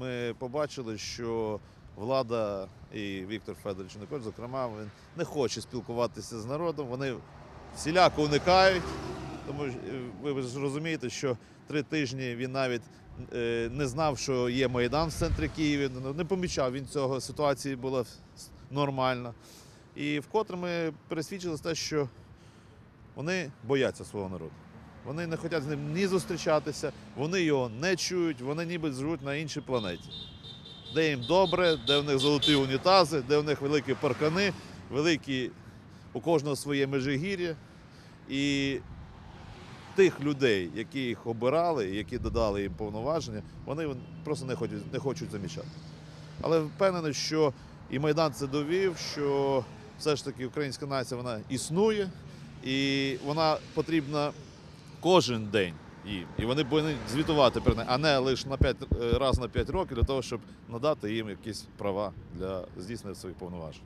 ми побачили, що влада і Віктор Федорович Янукович, зокрема, він не хоче спілкуватися з народом. Вони всіляко уникають. Тому е, ви ж розумієте, що три тижні він навіть е, не знав, що є Майдан в центрі Києва, ну, не помічав він цього. Ситуація була нормальна. І вкотре ми пересвідчилися те, що вони бояться свого народу. Вони не хочуть з ним ні зустрічатися, вони його не чують, вони ніби живуть на іншій планеті. Де їм добре, де в них золоті унітази, де в них великі паркани, великі у кожного своє межигір'я. І тих людей, які їх обирали, які додали їм повноваження, вони просто не хочуть, не хочуть замічати. Але впевнений, що і Майдан це довів, що все ж таки українська нація вона існує, і вона потрібна кожен день їм. І вони повинні звітувати про нею, а не лише на 5, раз на 5 років для того, щоб надати їм якісь права для здійснення своїх повноважень.